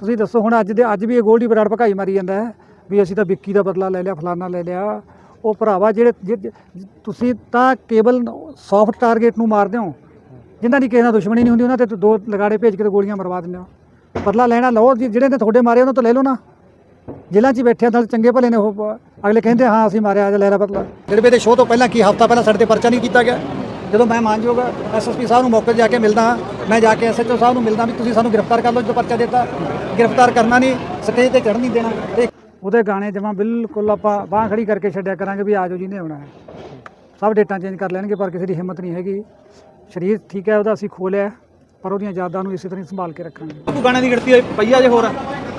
ਤੁਸੀਂ ਦੱਸੋ ਹੁਣ ਅੱਜ ਦੇ ਅੱਜ ਵੀ ਇਹ ਗੋਲਡੀ ਬਰਾੜ ਭਕਾਈ ਮਾਰੀ ਜਾਂਦਾ ਹੈ ਵੀ ਅਸੀਂ ਤਾਂ ਵਿੱਕੀ ਦਾ ਬਦਲਾ ਲੈ ਲਿਆ ਫਲਾਨਾ ਲੈ ਲਿਆ। ਉਹ ਭਰਾਵਾ ਜਿਹੜੇ ਜਿ- ਤੁਸੀਂ ਤਾਂ ਕੇਵਲ ਸੌਫਟ ਟਾਰਗੇਟ ਨੂੰ ਮਾਰਦੇ ਹੋ ਜਿਨ੍ਹਾਂ ਦੀ ਕਿਸੇ ਨਾਲ ਦੁਸ਼ਮਣੀ ਨਹੀਂ ਹੁੰਦੀ ਉਹਨਾਂ ਤੇ ਤਾਂ ਦੋ ਲਗਾੜੇ ਭੇਜ ਕੇ ਤੇ ਗੋਲੀਆਂ ਮਰਵਾ ਦਿੰਦੇ ਹੋ। ਬਦਲਾ ਲੈਣਾ ਲਓ ਜੀ, ਜਿਹੜੇ ਨੇ ਤੁਹਾਡੇ ਮਾਰੇ ਉਹਨਾਂ ਤੋਂ ਲੈ ਲਓ ਨਾ। ਜੇਲ੍ਹਾਂ 'ਚ ਹੀ ਬੈਠੇ ਆ ਤਾਂ ਚੰਗੇ ਭਲੇ ਨੇ ਉਹ ਅਗਲੇ ਕਹਿੰਦੇ ਹਾਂ ਅਸੀਂ ਮਾਰਿਆ ਅੱਜ ਲੈ ਰਾ ਬਦਲਾ। ਜਿਹੜੇ ਦੇ ਸ਼ੋਅ ਤੋਂ ਪਹਿਲਾਂ ਕੀ ਹਫਤਾ ਪਹਿਲਾਂ ਸਾਡੇ ਤੇ ਪਰਚਾ ਨਹੀਂ ਕੀਤਾ ਗਿਆ? ਜਦੋਂ ਮੈਂ ਮਾਨਯੋਗ ਐਸਐਸਪੀ ਸਾਹਿਬ ਨੂੰ ਮੌਕੇ 'ਤੇ ਜਾ ਕੇ ਮਿਲਦਾ ਮੈਂ ਜਾ ਕੇ ਐਸਐਚਓ ਸਾਹਿਬ ਨੂੰ ਮਿਲਦਾ ਵੀ ਤੁਸੀਂ ਸਾਨੂੰ ਗ੍ਰਿਫਤਾਰ ਕਰ ਲਓ ਜਦੋਂ ਪਰਚਾ ਦਿੱਤਾ, ਗ੍ਰਿਫਤਾਰ ਕਰਨਾ ਨਹੀਂ, ਸਟੇਜ ਤੇ ਚੜ੍ਹਨ ਨਹੀਂ ਦੇਣਾ। ਤੇ ਉਹਦੇ ਗਾਣੇ ਜਮਾ ਬਿਲਕੁਲ ਆਪਾਂ ਬਾਹ ਖੜੀ ਕਰਕੇ ਛੱਡਿਆ ਕਰਾਂਗੇ ਵੀ ਆਜੋ ਜਿਹਨੇ ਆਉਣਾ ਹੈ। ਸਭ ਡੇਟਾਂ ਚੇਂਜ ਕਰ ਲੈਣਗੇ, ਪਰ ਕਿਸੇ ਦੀ ਹਿੰਮਤ ਨਹੀਂ ਹੈਗੀ। ਸਰੀਰ ਠੀਕ ਹੈ, ਉਹਦਾ ਅਸੀਂ ਖੋਲਿਆ ਪਰ ਉਹਦੀਆਂ ਯਾਦਾਂ ਨੂੰ ਇਸੇ ਤਰ੍ਹਾਂ ਸੰਭਾਲ ਕੇ ਰੱਖਾਂਗੇ। ਕੋਈ ਗਾਣੇ ਦੀ ਗਿਣਤੀ ਹੋਈ ਪਈਆ ਜੇ ਹੋਰ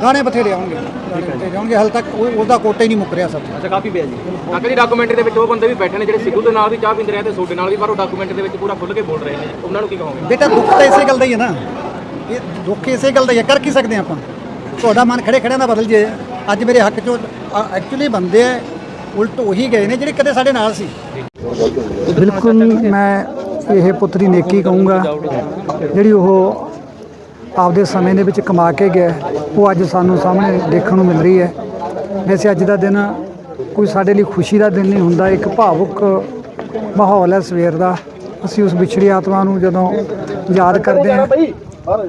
ਗਾਣੇ ਬਥੇਰੇ ਆਉਣਗੇ। ਗਾਣੇ ਬਥੇਰੇ ਆਉਣਗੇ। ਹਾਲ ਤੱਕ ਉਹ- ਉਹਦਾ ਕੋਟਾ ਹੀ ਨਹੀਂ ਮੁੱਕ ਰਿਹਾ ਸਭ ਅੱਛਾ ਕਾਫੀ ਪਿਆ ਜੀ। ਅੰਕਲ ਜੀ ਡਾਕੂਮੈਂਟਰੀ ਦੇ ਵਿੱਚ ਉਹ ਬੰਦੇ ਵੀ ਬੈਠੇ ਨੇ ਜਿਹੜੇ ਸਿੱਧੂ ਦੇ ਨਾਲ ਵੀ ਚਾਹ ਪੀਂਦੇ ਰਹੇ ਤੇ ਤੁਹਾਡੇ ਨਾਲ ਵੀ ਪਰ ਉਹ ਡਾਕੂਮੈਂਟਰੀ ਦੇ ਵਿੱਚ ਪੂਰਾ ਖੁੱਲ੍ਹ ਕੇ ਬੋਲ ਰਹੇ ਨੇ। ਉਹਨਾਂ ਨੂੰ ਕੀ ਕਹੋਗੇ? ਬੇਟਾ ਦੁੱਖ ਤਾਂ ਇਸੇ ਗੱਲ ਦਾ ਹੀ ਹੈ ਨਾ। ਇਹ ਦੁੱਖ ਇਸੇ ਗੱਲ ਦਾ ਹੀ ਹੈ। ਕਰ ਕੀ ਸਕਦੇ ਆਪਾਂ? ਤੁਹਾਡਾ ਮਨ ਖੜੇ ਖੜਿਆਂ ਦਾ ਬਦਲ ਜੇ। ਅੱਜ ਮੇਰੇ ਹੱਕ ਚੋਂ ਐਕਚੁਅਲੀ ਬੰਦੇ ਆ ਉਲਟ ਉਹੀ ਗਏ ਨੇ ਜਿਹੜੇ ਕਦੇ ਸਾਡੇ ਨਾਲ ਸੀ। ਬਿਲਕੁਲ ਮੈਂ ਇਹ ਪੁੱਤਰੀ ਨੇਕੀ ਕਹੂੰਗਾ। ਜਿਹੜੀ ਉਹ ਆਪਦੇ ਸਮੇਂ ਦੇ ਵਿੱਚ ਕਮਾ ਕੇ ਗਿਆ ਉਹ ਅੱਜ ਸਾਨੂੰ ਸਾਹਮਣੇ ਦੇਖਣ ਨੂੰ ਮਿਲ ਰਹੀ ਹੈ। ਵੈਸੇ ਅੱਜ ਦਾ ਦਿਨ ਕੋਈ ਸਾਡੇ ਲਈ ਖੁਸ਼ੀ ਦਾ ਦਿਨ ਨਹੀਂ ਹੁੰਦਾ, ਇੱਕ ਭਾਵੁਕ ਮਾਹੌਲ ਹੈ ਸਵੇਰ ਦਾ। ਅਸੀਂ ਉਸ ਵਿਛੜੀ ਆਤਮਾ ਨੂੰ ਜਦੋਂ ਯਾਦ ਕਰਦੇ ਹਾਂ,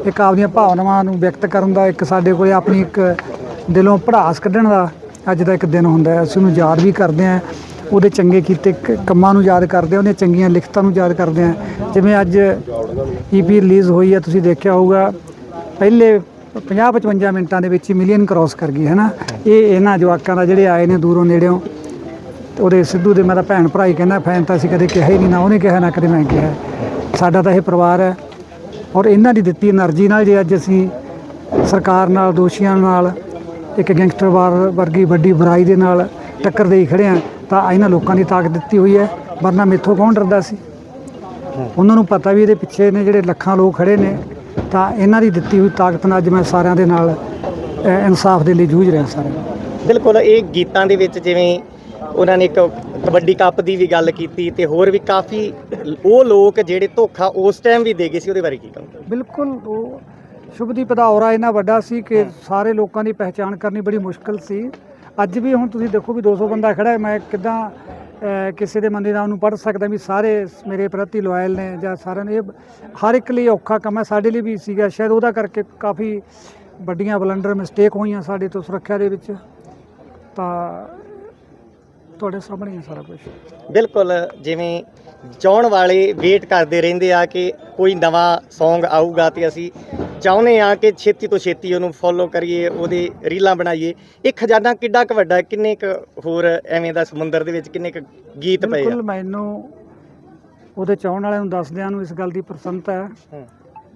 ਇੱਕ ਆਪਦੀਆਂ ਭਾਵਨਾਵਾਂ ਨੂੰ ਵਿਅਕਤ ਕਰਨ ਦਾ, ਇੱਕ ਸਾਡੇ ਕੋਲ ਆਪਣੀ ਇੱਕ ਦਿਲੋਂ ਭੜਾਸ ਕੱਢਣ ਦਾ ਅੱਜ ਦਾ ਇੱਕ ਦਿਨ ਹੁੰਦਾ ਹੈ। ਅਸੀਂ ਉਹਨੂੰ ਯਾਦ ਵੀ ਕਰਦੇ ਹਾਂ। ਉਹਦੇ ਚੰਗੇ ਕੀਤੇ ਕੰਮਾਂ ਨੂੰ ਯਾਦ ਕਰਦੇ ਹਾਂ, ਉਹਦੀਆਂ ਚੰਗੀਆਂ ਲਿਖਤਾਂ ਨੂੰ ਯਾਦ ਕਰਦੇ ਹਾਂ। ਜਿਵੇਂ ਅੱਜ ਈਪੀ ਰਿਲੀਜ਼ ਹੋਈ ਹੈ, ਤੁਸੀਂ ਦੇਖਿਆ ਹੋਊਗਾ ਪਹਿਲੇ 50 55 ਮਿੰਟਾਂ ਦੇ ਵਿੱਚ ਹੀ ਮਿਲੀਅਨ ਕ੍ਰਾਸ ਕਰ ਗਈ ਹੈ ਨਾ ਇਹ ਇਹਨਾਂ ਜਵਾਕਾਂ ਦਾ ਜਿਹੜੇ ਆਏ ਨੇ ਦੂਰੋਂ ਨੇੜਿਓਂ ਤੇ ਉਹਦੇ ਸਿੱਧੂ ਦੇ ਮੇਰਾ ਭੈਣ ਭਰਾ ਹੀ ਕਹਿੰਦਾ ਫੈਨ ਤਾਂ ਅਸੀਂ ਕਦੇ ਕਿਹਾ ਹੀ ਨਹੀਂ ਨਾ ਉਹਨੇ ਕਿਹਾ ਨਾ ਕਦੇ ਮੈਂ ਕਿਹਾ। ਸਾਡਾ ਤਾਂ ਇਹ ਪਰਿਵਾਰ ਹੈ। ਔਰ ਇਹਨਾਂ ਦੀ ਦਿੱਤੀ એનર્ਜੀ ਨਾਲ ਜੇ ਅੱਜ ਅਸੀਂ ਸਰਕਾਰ ਨਾਲ ਦੋਸ਼ੀਆਂ ਨਾਲ ਇੱਕ ਗੈਂਗਸਟਰ ਵਾਰ ਵਰਗੀ ਵੱਡੀ ਬੁਰਾਈ ਦੇ ਨਾਲ ਟੱਕਰ ਦੇਈ ਖੜੇ ਆ ਤਾਂ ਇਹਨਾਂ ਲੋਕਾਂ ਦੀ ਤਾਕਤ ਦਿੱਤੀ ਹੋਈ ਹੈ ਵਰਨਾ ਮੇਥੋਂ ਕੌਣ ਡਰਦਾ ਸੀ? ਉਹਨਾਂ ਨੂੰ ਪਤਾ ਵੀ ਇਹਦੇ ਪਿੱਛੇ ਨੇ ਜਿਹੜੇ ਲੱਖਾਂ ਲੋਕ ਖੜੇ ਨੇ ਤਾਂ ਇਹਨਾਂ ਦੀ ਦਿੱਤੀ ਹੋਈ ਤਾਕਤ ਨਾਲ ਅੱਜ ਮੈਂ ਸਾਰਿਆਂ ਦੇ ਨਾਲ ਇਨਸਾਫ ਦੇ ਲਈ ਜੂਝ ਰਿਹਾ ਸਾਰਿਆਂ ਬਿਲਕੁਲ ਇਹ ਗੀਤਾਂ ਦੇ ਵਿੱਚ ਜਿਵੇਂ ਉਹਨਾਂ ਨੇ ਇੱਕ ਕਬੱਡੀ ਕੱਪ ਦੀ ਵੀ ਗੱਲ ਕੀਤੀ ਤੇ ਹੋਰ ਵੀ ਕਾਫੀ ਉਹ ਲੋਕ ਜਿਹੜੇ ਧੋਖਾ ਉਸ ਟਾਈਮ ਵੀ ਦੇ ਗਏ ਸੀ ਉਹਦੇ ਬਾਰੇ ਕੀ ਕਹੋਗੇ? ਬਿਲਕੁਲ ਉਹ ਸ਼ੁਭਦੀਪ ਦਾ ਔਰਾ ਇੰਨਾ ਵੱਡਾ ਸੀ ਕਿ ਸਾਰੇ ਲੋਕਾਂ ਦੀ ਪਹਿਚਾਣ ਕਰਨੀ ਬੜੀ ਮੁਸ਼ਕਲ ਸੀ। ਅੱਜ ਵੀ ਹੁਣ ਤੁਸੀਂ ਦੇਖੋ ਵੀ 200 ਬੰਦਾ ਖੜਾ ਹੈ ਮੈਂ ਕਿਦਾਂ ਕਿਸੇ ਦੇ ਮੰਦੇ ਨਾਮ ਉਹਨੂੰ ਪੜ੍ਹ ਸਕਦਾ ਵੀ ਸਾਰੇ ਮੇਰੇ ਪ੍ਰਤੀ ਲਾਇਲ ਨੇ ਜਾਂ ਸਾਰਿਆਂ ਨੇ। ਹਰ ਇੱਕ ਲਈ ਔਖਾ ਕੰਮ ਹੈ, ਸਾਡੇ ਲਈ ਵੀ ਸੀਗਾ। ਸ਼ਾਇਦ ਉਹਦਾ ਕਰਕੇ ਕਾਫੀ ਵੱਡੀਆਂ ਬਲੰਡਰ ਮਿਸਟੇਕ ਹੋਈਆਂ ਸਾਡੇ ਤੋਂ ਸੁਰੱਖਿਆ ਦੇ ਵਿੱਚ। ਤਾਂ ਤੁਹਾਡੇ ਸਾਹਮਣੇ ਹੈ ਸਾਰਾ ਕੁਝ ਬਿਲਕੁਲ, ਜਿਵੇਂ ਚਾਹਣ ਵਾਲੇ ਵੇਟ ਕਰਦੇ ਰਹਿੰਦੇ ਆ ਕਿ ਕੋਈ ਨਵਾਂ Song ਆਊਗਾ ਤੇ ਅਸੀਂ ਚਾਹੁੰਦੇ ਆ ਕਿ ਛੇਤੀ ਤੋਂ ਛੇਤੀ ਉਹਨੂੰ ਫੋਲੋ ਕਰੀਏ ਉਹਦੇ ਰੀਲਾਂ ਬਣਾਈਏ ਇਹ ਖਜ਼ਾਨਾ ਕਿੱਡਾ ਕੁ ਵੱਡਾ ਹੈ? ਕਿੰਨੇ ਕੁ ਹੋਰ ਐਵੇਂ ਦਾ ਸਮੁੰਦਰ ਦੇ ਵਿੱਚ ਕਿੰਨੇ ਕੁ ਗੀਤ ਪਏ ਆ ਬਿਲਕੁਲ ਮੈਨੂੰ ਉਹਦੇ ਚਾਹਣ ਵਾਲਿਆਂ ਨੂੰ ਦੱਸਦਿਆਂ ਨੂੰ ਇਸ ਗੱਲ ਦੀ ਪ੍ਰਸੰਨਤਾ ਹੈ ਹੂੰ।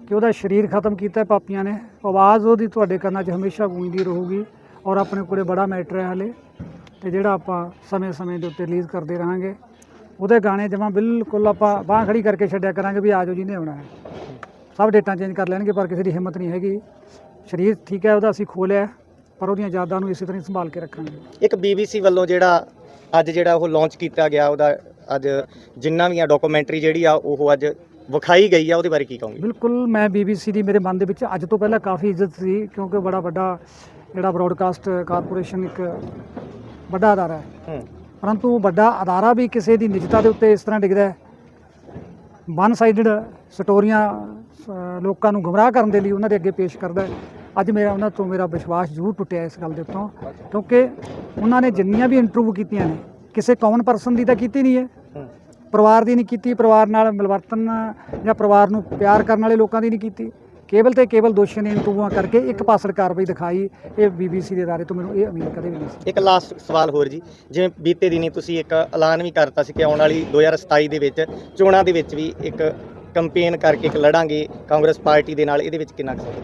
ਕਿ ਉਹਦਾ ਸਰੀਰ ਖਤਮ ਕੀਤਾ ਹੈ ਪਾਪੀਆਂ ਨੇ ਆਵਾਜ਼ ਉਹਦੀ ਤੁਹਾਡੇ ਕੰਨਾਂ 'ਚ ਹਮੇਸ਼ਾ ਗੂੰਜਦੀ ਰਹੂਗੀ ਔਰ ਆਪਣੇ ਕੋਲੇ ਬੜਾ ਮੈਟਰ ਹੈ ਹਲੇ ਤੇ ਜਿਹੜਾ ਆਪਾਂ ਸਮੇਂ-ਸਮੇਂ ਦੇ ਉੱਤੇ ਰਿਲੀਜ਼ ਕਰਦੇ ਰਹਾਂਗੇ ਉਹਦੇ ਗਾਣੇ ਜਮਾ ਬਿਲਕੁਲ ਆਪਾਂ ਬਾਹ ਖੜੀ ਕਰਕੇ ਛੱਡਿਆ ਕਰਾਂਗੇ ਵੀ ਆਜੋ ਜਿਹਨੇ ਆਉਣਾ ਹੈ ਸਭ ਡੇਟਾਂ ਚੇਂਜ ਕਰ ਲੈਣਗੇ ਪਰ ਕਿਸੇ ਦੀ ਹਿੰਮਤ ਨਹੀਂ ਹੈਗੀ। ਸਰੀਰ ਠੀਕ ਹੈ ਉਹਦਾ ਅਸੀਂ ਖੋਲਿਆ ਪਰ ਉਹਦੀਆਂ ਯਾਦਾਂ ਨੂੰ ਇਸੇ ਤਰ੍ਹਾਂ ਹੀ ਸੰਭਾਲ ਕੇ ਰੱਖਾਂਗੇ। ਇੱਕ BBC ਵੱਲੋਂ ਜਿਹੜਾ ਅੱਜ ਜਿਹੜਾ ਉਹ ਲਾਂਚ ਕੀਤਾ ਗਿਆ ਉਹਦਾ ਅੱਜ ਜਿੰਨਾ ਵੀ ਆ ਡਾਕੂਮੈਂਟਰੀ ਜਿਹੜੀ ਆ ਉਹ ਅੱਜ ਵਿਖਾਈ ਗਈ ਆ ਉਹਦੇ ਬਾਰੇ ਕੀ ਕਹੋਗੇ? ਬਿਲਕੁਲ ਮੈਂ BBC ਦੀ ਮੇਰੇ ਮਨ ਦੇ ਵਿੱਚ ਅੱਜ ਤੋਂ ਪਹਿਲਾਂ ਕਾਫੀ ਇੱਜ਼ਤ ਸੀ ਕਿਉਂਕਿ ਬੜਾ ਵੱਡਾ ਜਿਹੜਾ ਬ੍ਰੌਡਕਾਸਟ ਕਾਰਪੋਰੇਸ਼ਨ ਇੱਕ ਵੱਡਾ ਅਦਾਰਾ ਹੈ। ਪਰੰਤੂ ਵੱਡਾ ਅਦਾਰਾ ਵੀ ਕਿਸੇ ਦੀ ਨਿਜਤਾ ਦੇ ਉੱਤੇ ਇਸ ਤਰ੍ਹਾਂ ਡਿੱਗਦਾ ਹੈ। ਵਨ ਸਾਈਡਡ ਸਟੋਰੀਆਂ ਲੋਕਾਂ ਨੂੰ ਗੁੰਮਰਾਹ ਕਰਨ ਦੇ ਲਈ ਉਹਨਾਂ ਦੇ ਅੱਗੇ ਪੇਸ਼ ਕਰਦਾ ਹੈ। ਅੱਜ ਮੇਰਾ ਉਹਨਾਂ ਤੋਂ ਮੇਰਾ ਵਿਸ਼ਵਾਸ ਜ਼ਰੂਰ ਟੁੱਟਿਆ ਇਸ ਗੱਲ ਦੇ ਉੱਤੋਂ, ਕਿਉਂਕਿ ਉਹਨਾਂ ਨੇ ਜਿੰਨੀਆਂ ਵੀ ਇੰਟਰਵਿਊ ਕੀਤੀਆਂ ਨੇ, ਕਿਸੇ ਕਾਮਨ ਪਰਸਨ ਦੀ ਤਾਂ ਕੀਤੀ ਨਹੀਂ ਹੈ। ਪਰਿਵਾਰ ਦੀ ਨਹੀਂ ਕੀਤੀ, ਪਰਿਵਾਰ ਨਾਲ ਮਿਲਵਰਤਨ ਜਾਂ ਪਰਿਵਾਰ ਨੂੰ ਪਿਆਰ ਕਰਨ ਵਾਲੇ ਲੋਕਾਂ ਦੀ ਨਹੀਂ ਕੀਤੀ। ਕੇਵਲ ਤੇ ਕੇਵਲ ਦੋਸ਼ੀਆਂ ਨੇ ਇੰਟਰਵਿਊਆਂ ਕਰਕੇ ਇੱਕ ਪਾਸੜ ਕਾਰਵਾਈ ਦਿਖਾਈ, ਇਹ ਬੀਬੀਸੀ ਦੇ ਅਦਾਰੇ ਤੋਂ ਮੈਨੂੰ ਇਹ ਉਮੀਦ ਕਦੇ ਵੀ ਨਹੀਂ ਸੀ। ਇੱਕ ਲਾਸਟ ਸਵਾਲ ਹੋਰ ਜੀ, ਜਿਵੇਂ ਬੀਤੇ ਦਿਨੀ ਤੁਸੀਂ ਇੱਕ ਐਲਾਨ ਵੀ ਕਰਤਾ ਸੀ ਕਿ ਆਉਣ ਵਾਲੀ 2027 ਦੇ ਵਿੱਚ ਚੋਣਾਂ ਦੇ ਵਿੱਚ ਵੀ ਇੱਕ ਕੰਪੇਨ ਕਰਕੇ ਇੱਕ ਲੜਾਂਗੇ ਕਾਂਗਰਸ ਪਾਰਟੀ ਦੇ ਨਾਲ ਇਹਦੇ ਵਿੱਚ ਕਿੰਨਾ ਕੁ ਸਬਰ?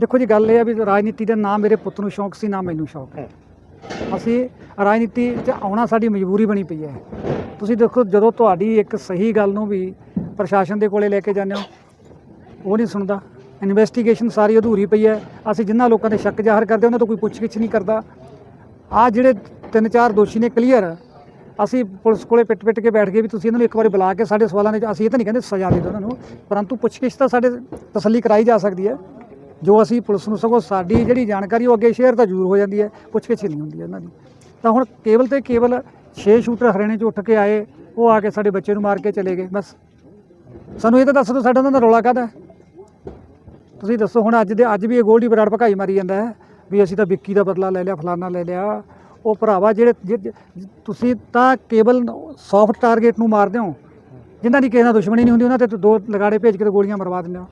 ਦੇਖੋ ਜੀ ਗੱਲ ਇਹ ਆ ਵੀ ਰਾਜਨੀਤੀ ਦਾ ਨਾ ਮੇਰੇ ਪੁੱਤ ਨੂੰ ਸ਼ੌਂਕ ਸੀ ਨਾ ਮੈਨੂੰ ਸ਼ੌਂਕ ਹੈ। ਅਸੀਂ ਰਾਜਨੀਤੀ 'ਚ ਆਉਣਾ ਸਾਡੀ ਮਜਬੂਰੀ ਬਣੀ ਪਈ ਹੈ। ਤੁਸੀਂ ਦੇਖੋ ਜਦੋਂ ਤੁਹਾਡੀ ਇੱਕ ਸਹੀ ਗੱਲ ਨੂੰ ਵੀ ਪ੍ਰਸ਼ਾਸਨ ਦੇ ਕੋਲੇ ਲੈ ਕੇ ਜਾਂਦੇ ਹੋ ਉਹ ਨਹੀਂ ਸੁਣਦਾ। ਇਨਵੈਸਟੀਗੇਸ਼ਨ ਸਾਰੀ ਅਧੂਰੀ ਪਈ ਹੈ। ਅਸੀਂ ਜਿਨ੍ਹਾਂ ਲੋਕਾਂ ਦੇ ਸ਼ੱਕ ਜ਼ਾਹਰ ਕਰਦੇ ਉਹਨਾਂ ਤੋਂ ਕੋਈ ਪੁੱਛਗਿੱਛ ਨਹੀਂ ਕਰਦਾ। ਆ ਜਿਹੜੇ ਤਿੰਨ ਚਾਰ ਦੋਸ਼ੀ ਨੇ ਕਲੀਅਰ ਅਸੀਂ ਪੁਲਿਸ ਕੋਲੇ ਪਿੱਟ ਪਿੱਟ ਕੇ ਬੈਠ ਗਏ ਵੀ ਤੁਸੀਂ ਇਹਨਾਂ ਨੂੰ ਇੱਕ ਵਾਰੀ ਬੁਲਾ ਕੇ ਸਾਡੇ ਸਵਾਲਾਂ ਦੇ ਅਸੀਂ ਇਹ ਤਾਂ ਨਹੀਂ ਕਹਿੰਦੇ ਸਜ਼ਾ ਦੇ ਦਿਓ ਉਹਨਾਂ ਨੂੰ, ਪਰੰਤੂ ਪੁੱਛਗਿੱਛ ਤਾਂ ਸਾਡੇ ਤਸੱਲੀ ਕਰਾਈ ਜਾ ਸਕਦੀ ਹੈ। ਜੋ ਅਸੀਂ ਪੁਲਿਸ ਨੂੰ ਸਗੋਂ ਸਾਡੀ ਜਿਹੜੀ ਜਾਣਕਾਰੀ ਉਹ ਅੱਗੇ ਸ਼ੇਅਰ ਤਾਂ ਜ਼ਰੂਰ ਹੋ ਜਾਂਦੀ ਹੈ, ਪੁੱਛਗਿੱਛ ਕੇ ਨਹੀਂ ਹੁੰਦੀ ਇਹਨਾਂ ਦੀ। ਤਾਂ ਹੁਣ ਕੇਵਲ ਤੇ ਕੇਵਲ 6 ਸ਼ੂਟਰ ਹਰਿਆਣੇ 'ਚ ਉੱਠ ਕੇ ਆਏ, ਉਹ ਆ ਕੇ ਸਾਡੇ ਬੱਚੇ ਨੂੰ ਮਾਰ ਕੇ ਚਲੇ ਗਏ, ਬਸ। ਸਾਨੂੰ ਇਹ ਤਾਂ ਦੱਸ ਦਿਓ ਸਾਡਾ ਉਹਨਾਂ ਦਾ ਰੌਲਾ ਕਾਹਦਾ ਤੁਸੀਂ ਦੱਸੋ ਹੁਣ ਅੱਜ ਦੇ ਅੱਜ ਵੀ ਇਹ ਗੋਲਡੀ ਬਰਾੜ ਭਕਾਈ ਮਾਰੀ ਜਾਂਦਾ ਹੈ, ਵੀ ਅਸੀਂ ਤਾਂ ਵਿੱਕੀ ਦਾ ਬਦਲਾ ਲੈ ਲਿਆ, ਫਲਾਨਾ ਲੈ ਲਿਆ ਉਹ ਭਰਾਵਾ ਜਿਹੜੇ ਜਿ- ਜਿ- ਤੁਸੀਂ ਤਾਂ ਕੇਵਲ ਸੌਫਟ ਟਾਰਗੇਟ ਨੂੰ ਮਾਰਦੇ ਹੋ ਜਿਨ੍ਹਾਂ ਦੀ ਕਿਸੇ ਨਾਲ ਦੁਸ਼ਮਣੀ ਨਹੀਂ ਹੁੰਦੀ ਉਹਨਾਂ ਤੇ ਤਾਂ ਦੋ ਲਗਾੜੇ ਭੇਜ ਕੇ ਤੇ ਗੋਲੀਆਂ ਮਰਵਾ ਦਿੰਦੇ ਹੋ।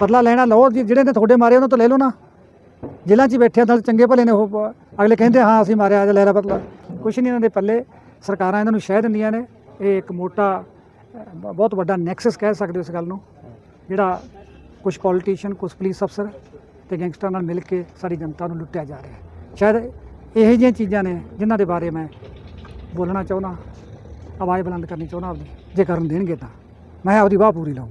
ਬਦਲਾ ਲੈਣਾ ਲਓ ਜੀ, ਜਿਹੜੇ ਨੇ ਤੁਹਾਡੇ ਮਾਰੇ ਉਹਨਾਂ ਤੋਂ ਲੈ ਲਓ ਨਾ। ਜੇਲ੍ਹਾਂ 'ਚ ਹੀ ਬੈਠੇ ਆ ਤਾਂ ਚੰਗੇ ਭਲੇ ਨੇ ਉਹ ਅਗਲੇ ਕਹਿੰਦੇ ਹਾਂ ਅਸੀਂ ਮਾਰਿਆ ਅੱਜ ਲੈ ਲਾ ਬਦਲਾ ਕੁਛ ਨਹੀਂ ਇਹਨਾਂ ਦੇ ਪੱਲੇ। ਸਰਕਾਰਾਂ ਇਹਨਾਂ ਨੂੰ ਸ਼ਹਿ ਦਿੰਦੀਆਂ ਨੇ। ਇਹ ਇੱਕ ਮੋਟਾ ਅਹ, ਬ- ਬਹੁਤ ਵੱਡਾ ਨੈਕਸਸ ਕਹਿ ਸਕਦੇ ਹੋ ਇਸ ਗੱਲ ਨੂੰ ਜਿਹੜਾ ਕੁਝ ਪੋਲੀਟੀਸ਼ੀਅਨ ਕੁਝ ਪੁਲਿਸ ਅਫਸਰ ਤੇ ਗੈਂਗਸਟਰਾਂ ਨਾਲ ਮਿਲ ਕੇ ਸਾਡੀ ਜਨਤਾ ਨੂੰ ਲੁੱਟਿਆ ਜਾ ਰਿਹਾ ਹੈ। ਸ਼ਾਇਦ ਇਹੋ ਜਿਹੀਆਂ ਚੀਜ਼ਾਂ ਨੇ ਜਿਨ੍ਹਾਂ ਦੇ ਬਾਰੇ ਮੈਂ ਬੋਲਣਾ ਚਾਹੁੰਦਾ, ਆਵਾਜ਼ ਬੁਲੰਦ ਕਰਨੀ ਚਾਹੁੰਦਾ ਆਪਦੀ। ਜੇ ਕਰਨ ਦੇਣਗੇ ਤਾਂ। ਮੈਂ ਆਪਦੀ ਵਾਹ ਪੂਰੀ ਲਾਉਂ